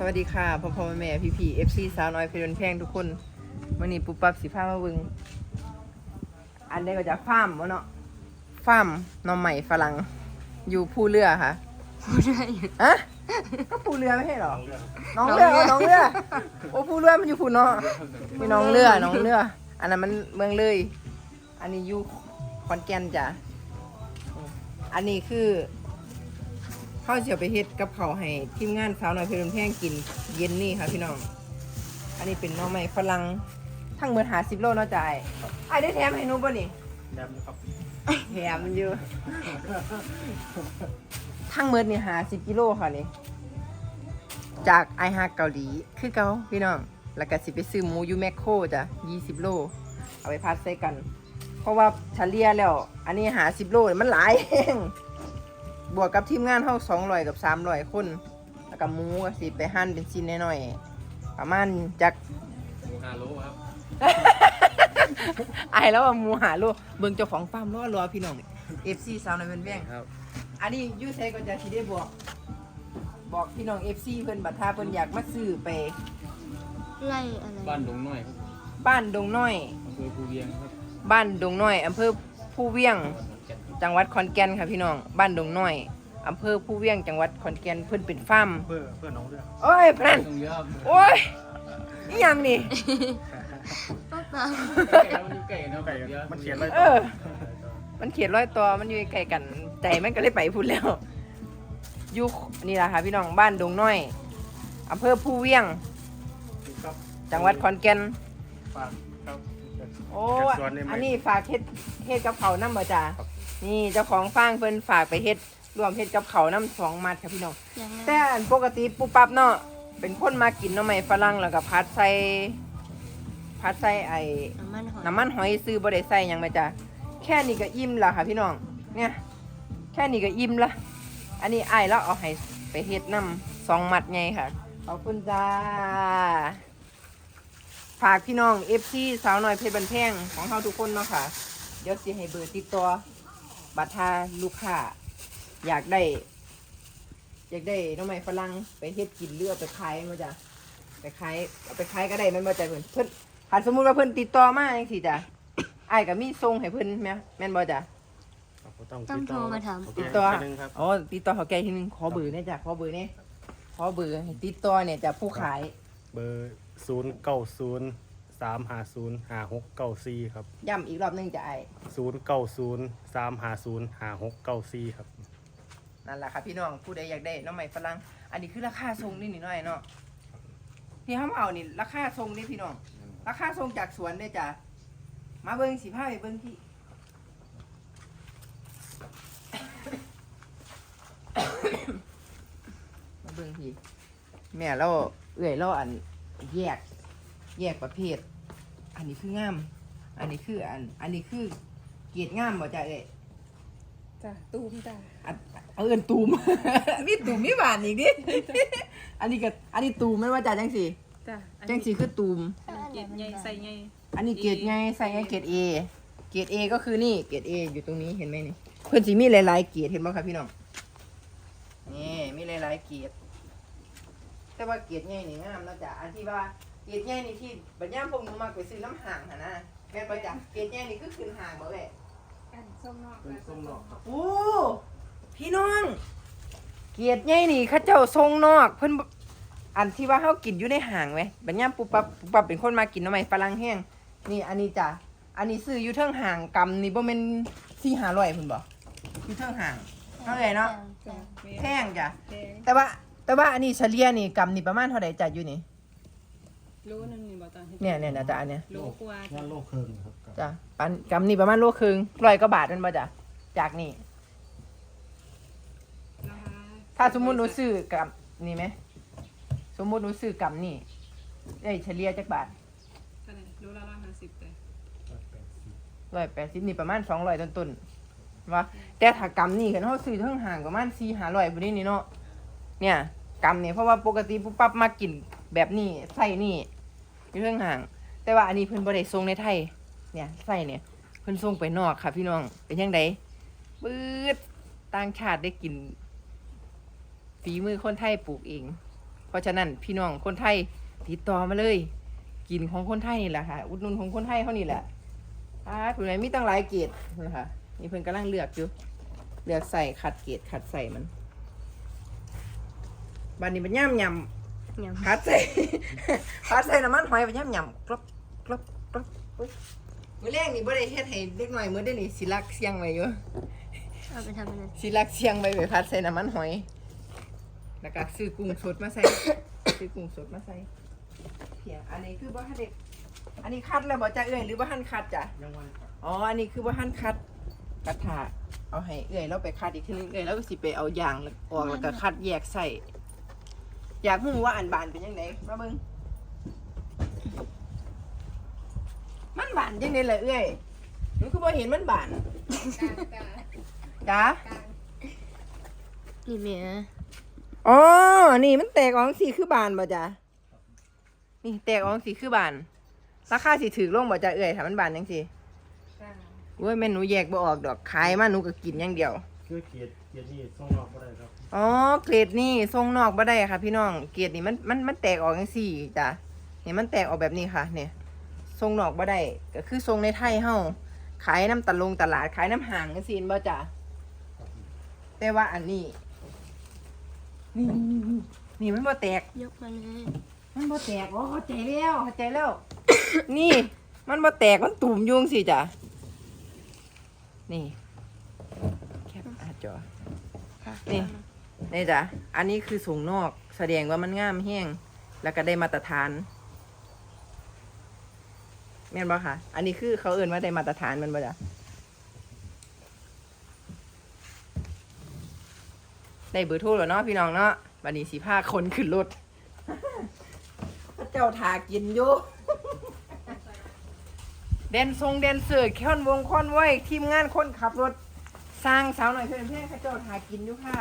สวัสดีค่ะพ่อพ่อแม่แม่พี่พี่เอฟซีสาวน้อยเพลินแพงทุกคนวันนี้ปุ๊บปั๊บสีฟ้ามาเบึง อันนี้ก็จะฟาร์มวะเนาะฟาร์มหน้องใหม่ฝรั่งอยู่ผู้เรือค่ะพูดได้อยู่อะก็ผู้เรือไม่ใช่เหรอน้องเรือน้องเรือโอ้ผู้เรือมันอยู่ผู้เนาะมีน้องเรือน้องเรือ อันนั้นมันเมืองเลย อันนี้อยู่ขอนแก่นจ้ะอืมอันนี้คือ ข้าวเสียวไปเฮ็ดกับเขาวให้ทีมงานสาวน้อยเพลินแพงกินเย็นนี่ค่ะพี่น้อง อันนี้เป็นหน้องใหม่ฝรั่งทั้งหมดหาสิบโลเนาะจ่ายไอ้ายได้แถมให้หนูป่ะนี่ดำครับแถมอยู่ ทั้งหมดนี่หาสิบกิโลค่ะนี่ จากไอฮาเกาหลีคือเกาพี่น้อง แล้วก็สิไปซื้อหมูอยูแมคโครจ้ะยี่สิบโล เอาไปพัดใส่กัน เพราะว่าเฉลี่ยแล้ว อันนี้หาสิบโลนี่มันหลายแฮง บวกกับทีมงานเท่าสองร้อยกับสามร้อยคน แล้วก็หมูก็สิไปหั่นเป็นชิ้นน้อยๆประมาณจากหมูฮาโลครับไอแล้วว่าหมูหาโลเบิ่งเจ้าของฟาร์มรอรอพี่น้องเอฟซีสาวในอยเป็นแว่งครับ อันนี้อยูไซก็จะสิได้บอก บอกพี่น้องเอฟซีเพิ่นบัดท่าเพิ่นอยากมาซื้อไปไล่อะไรบ้านดงน้อยครับบ้านดงน้อยอำเภอภูเวียงครับบ้านดงน้อยอำเภอผู้เวียง จังหวัดขอนแก่นจังหวัดขอนแก่นค่ะพี่น้อง บ้านดงน้อยอำเภอผู้เวียงจังหวัดขอนแก่นเพิ่นเป็นฟาร์มเพื่อเพื่อน้องเรื่องโอ้ยพนันตรงเยอะครับโอ้ยนี่ยังนี่ป้าตามไก่ครับมันอยู่ไก่เนาะไก่มันเขียนไว้เออ มันเขียนร้อยตัวมันอยู่ใกล้ๆกันใจมันก็เลยไปพูดแล้วอยู่นี่แหละค่ะพี่น้องบ้านดงน้อยอำเภอผู้เวียง ครับจังหวัดขอนแก่นฝากครับ โอ้ จัดสวนได้ไหม อันนี้ฝากเฮ็ดเฮ็ดกับเขาวน้ำบ่จ้า ครับ นี่เจ้าของฟางเพิ่นฝากไปเฮ็ดรวมเฮ็ดกับเขาวน้ำสองมัดค่ะพี่น้อง อย่างนั้นแต่อันปกติปุ๊บปั๊บเนาะเป็นคนมากินหน่อไม้ฝรั่งแล้วก็พัดใส่พัดใส่ไอ้น้ำมันหอยน้ำมันหอยซื้อบ่ได้ใส่หยังไหมจ้าแค่นี้ก็อิ่มและค่ะพี่น้อง เนี่ย แค่นี้ก็อิ่มละอันนี้ไอ้ายแล้วเอาให้ไปเฮ็ดน้ำสองมัดไงค่ะขอบคุณจ้าฝากพี่น้อง FC สาวน้อยเพชรบันแพงของเฮาทุกคนเนาะค่ะ เดี๋ยวสิให้เบอร์ติดต่อ บัตรทาลูกค้าอยากได้ อยากได้หน้องไม้ฝรั่งไปเฮ็ดกินเรือเอาไปขายมาจ้ะไปขายเอาไปขายก็ได้แมันมาจ้ะเพิ่นเพิ่นหากสมมุติว่าเพิ่นติดต่อมาจังซี่จ้ะอ้ายก็มีส่งให้เพิ่นแม่แม่นบ่จ้ะต้องโทรมาถาม ติดต่อหนึ่งครับอ๋อติดต่อเขาแก่ทีนึงขอเบอร์เนี่ยจ้ะขอเบอร์เนี่ยขอเบอร์ให้ติดต่อเนี่ยจ้ะผู้ขาย เบอร์ศูนย์เก้าศูนย์ สามหาศูนย์หาหกเก้าสี่ครับย้ำอีกรอบหนึงจ้ะไอ้ายศูนย์เก้าศูนย์สามหาศูนย์หาหกเก้าสี่ครับ นั่นแหละค่ะพี่น้องผู้ใดอยากได้หน้องใหม่ฝรั่งอันนี้คือราคาทรงนี่นิดหน่อยเนาะที่เขาเอานี่ราคาทรงนี่พี่น้อง ราคาทรงจากสวนเด้อจ้ะมาเบิ้งสิผ้าไปเบิ้งที่ มาเบิ้งที่แม่เราเอื่อยเราอันแยก แยกประเภท อันนี้คืองาม อันนี้คืออัน อันนี้คือเกียรติงามบ่จ้ะเอ้ยจ้ะตูมจ้ะอันเอาเอินตูม มีตูมมีหวานอีกดิ อันนี้ก็อันนี้ตูมไม่ว่าจ่าจังสีจ้ะอันจังนี้สีคือตูมอันนี้เกล็ดใหญ่ใส่ใหญ่อันนี้เกรดไงใส่ไงเกรดเอเกรดเอก็คือนี่เกรดเออยู่ตรงนี้เห็นไหมนี่เพื่อนสีมีหลายๆเกรดเห็นไหมครับพี่น้องนี่มีหลายๆเกรดแต่ว่าเกรดใหญ่นี่งามนะจ๊ะอันที่ว่า เกรดใหญ่นี่ที่บัญญัติพวกหนูมากไปซื้อน้ำห่างหะนะแม่นประจักเกรดใหญ่นี่คือขึ้นห่างบ่เว้ยอันส้มนอกเป็นส้มนอกครับโอ้พี่น้อง เกียรติใหญ่นี่เข้าเจ้าทรงนอก เพิ่นบ่อันที่ว่าเฮากินอยู่ในห้างไหมบัญญัติปุ๊บปั๊บปุ๊บปั๊บเป็นคนมากินทำไมฝรั่งแห้งนี่อันนี้จ้ะอันนี้ซื้ออยู่เทิงห่างกำนี่บ่แม่นสี่ห้าร้อยพุ่นบ่อยู่เทิงห่างเท่าไหร่เนาะจ้ะแพงจ้ะแพงแต่ว่าแต่ว่าอันนี้เฉลี่ยนี่กำนี่ประมาณเท่าไหร่จ้ะอยู่นี่ โลนึงนี่บ่จ้ะเนี่ยเนี่ยนะจ้ะอันเนี้ยโลกว่างานโลกเคิงครับจ้ะปันกำนี่ประมาณโลครึ่งร้อยกว่าบาทแมันบ่จ้ะจากนี่ราคาถ้าสมมุติหนูซื้อกับนี่ไหม สมมุติหนูซื้อกับนี่ได้เฉลี่ยจักบาทเท่าไหร่โลละร้อยห้าสิบแต่ร้อยแปดสิบนี่ประมาณสองร้อยต้นๆว่าแต่ถ้ากำนี่กันเขาซื้อเทั้งห่างประมาณสี่ห้าร้อยบนี้นี่เนาะเนี่ยกำเนี่ยเพราะว่าปกติปุ๊บปั๊บมากินแบบนี้ใส่นี่ อยู่เทั้งห่าง แต่ว่าอันนี้เพิ่นบ่ได้ส่งในไทย เนี่ยใส่เนี่ยเพิ่นส่งไปนอกค่ะพี่น้อง เป็นยังไงปื๊ดต่างชาติได้กินฝีมือคนไทยปลูกเอง เพราะฉะนั้นพี่น้องคนไทยติดต่อมาเลย กินของคนไทยนี่แหละค่ะ อุดหนุนของคนไทยเขานี่แหละอ่าคุณนายมีตั้งหลายเกรดนะคะนี่เพิ่นกำลังเลือกอยู่ เลือกใส่ขัดเกรดขัดใส่มันบานนี้เป็นย่ำย ยำขัดใส่ขัดใส่น้ำมันหอยเป็นย่ำยำกรอบกรอบกรอบอุ๊ยมื้อแรกนี่บ่ได้เฮ็ดให้เด็กน้อยมื้อเด้อนี่สิลักเสียงไว้อยู่ำเอาไปทำอะไรสิลักเสียงไว้ไว้พัดใส่น้ำมันหอยแล้วก็ซื้อกุ้งสดมาใส่ซื้อกุ้งสดมาใส่เพียอันนี้คือบ่ทันเด็กอันนี้คัดแล้วบ่จ้าเอ้ยหรือบ่ทันคัดจ้ะยังไงครับอ๋ออันนี้คือบ่ทันคัดกระถาเอาให้เอ้ยเราไปคัดอีกทีนึงเอ้ยแล้วก็สิไปเอายางแล้วออกแล้วก็คัดแยกใส่ อยากรู้ว่าอันบานเป็นยังไงมาเบิ่งมันบานยังไงล่ะเอ้ยหนูคือบ่เห็นมันบานจ้านี่เมียอ๋อ นี่มันแตกออกสีคือบานบ่จ้ะนี่แตกออกสีคือบานราคาสิถือลงบ่จ้ะเอ่ยถ้ามันบานจังซี่โอ้ยแม่นหนูแยกบ่ออกดอกขายมาหนูก็กินอย่างเดียวคือเกียรติเกียรตินี่ส่งนอกก็ได้ครับ อ๋อ เกรดนี่ทรงนอกบ่ได้ค่ะ พี่น้อง เกรดนี่มันมันมันแตกออกจังซี่จ้ะเนี่มันแตกออกแบบนี้ค่ะ เนี่ย ทรงนอกบ่ได้ก็คือทรงในไทยเฮาขายน้ำตะลงตลาดขายน้ำห่างจังซี่บ่จ้ะแต่ว่าอันนี้ นี่นี่มันบ่แตก ยกมาเลยมันบ่แตกโอ้เข้าใจแล้วเข้าใจแล้ว นี่ มันบ่แตกมันตุ่มยุงสิจ้ะนี่ แคปอาจอค่ะนี่ นี่จ้ะ อันนี้คือส่งนอกแสดงว่ามันงามแห้ง แล้วก็ได้มาตรฐานแม่นบ่คะอันนี้คือเขาเอื่นว่าได้มาตรฐานแมันบ่จ้ะได้เบอร์โทรแล้วเนาะพี่น้องเนาะวันนี้สีผ้าคนขึ้นรถพระเจ้าทากินอยู่เดนทรงเดนเสือร์ค้อนวงค้อนไว้ทีมงานคนขับรถสร้างสาวหน่อยเพื่อนเพื่อนพระเจ้าทากินอยู่ค่ะ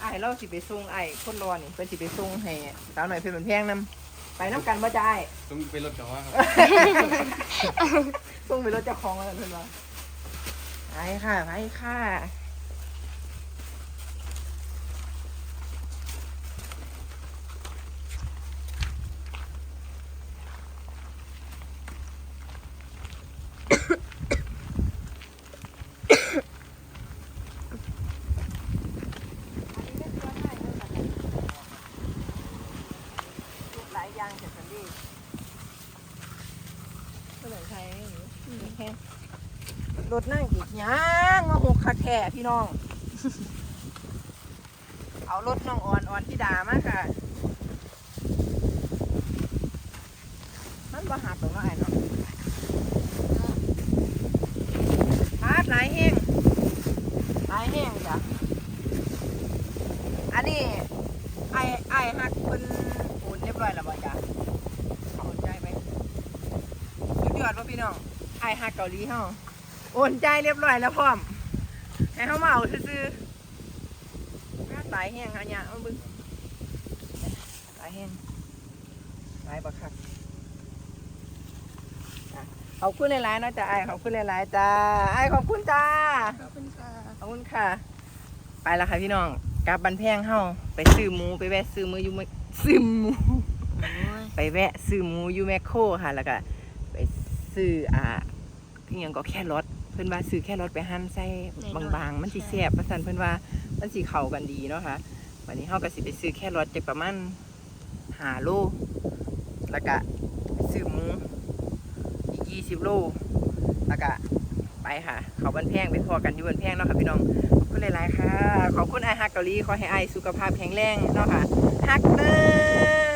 ไอ้ายเราสิไปส่งไอ้ายคนรอนี่เป็นสิไปส่งให้สาวหน่อยเพื่อนเพื่อนนำไปน้ำกันบ่จะไอ้าย ต้องไปรถกับว่าครับ ส่งไปรถเจ้าของแล้วเพื่อนว่าไปค่ะไปค่ะ หลายอย่างจากสันดีก็เหมือนใครไม่ รถนั่งอีกย่างมาหกคาแค่พี่น้อง เอารถน้องอ่อนอ่อนที่ดามาค่ะมันบ่หักตรงน้นเนาะพาดหลายแห้งหลายแห้งจ้ะ อันนี้ ไอ้ไอ้ฮักเพิ่นโอนเรียบร้อยแล้วบ่จ๊ะโอนใจายไปสุดยอดป่ะพี่น้อง ไอ้ฮักเกาหลีเฮาโอนใจายเรียบร้อยแล้วพร้อมให้เฮามาเอาซื่อๆหลายแห้งหาเนี่ยมาเบิ่งหลายแห้งหลายบักคักอะขอบคุณหลายๆเนาะจ้ะไอ้ขอบคุณหลายๆจ้าไอ้ขอบคุณจ้าขอบคุณค่ะขอบคุณค่ะ ไปแล้วค่ะพี่น้องกลับบันแพงเฮาไปซื้อหมูไปแวะซื้อหมูอยู่แมซื้อหมูโอ้ยไปแวะซื้อหมูอยู่แมคโครค่ะแล้วก็ไปซื้ออ่า พี่ยังก็แค่รถเพิ่นว่าซื้อแค่รถไปหั่นใส่บางๆ มันสิแซ่บประสันเพิ่นว่ามันสิเข้ากันดีเนาะค่ะวันนี้เฮาก็สิไปซื้อแค่รถจากประมาณ5โลแล้วก็ไปซื้อหมูอีก20โลแล้วก็ไปค่ะ เขาบันแพงไปพอกันอยู่บันแพงเนาะค่ะพี่น้องขอบคุณหลาย ๆ ค่ะ ขอบคุณไอฮักเกาหลีขอให้ไอายสุขภาพแข็งแรงเนาะค่ะฮักเด้อ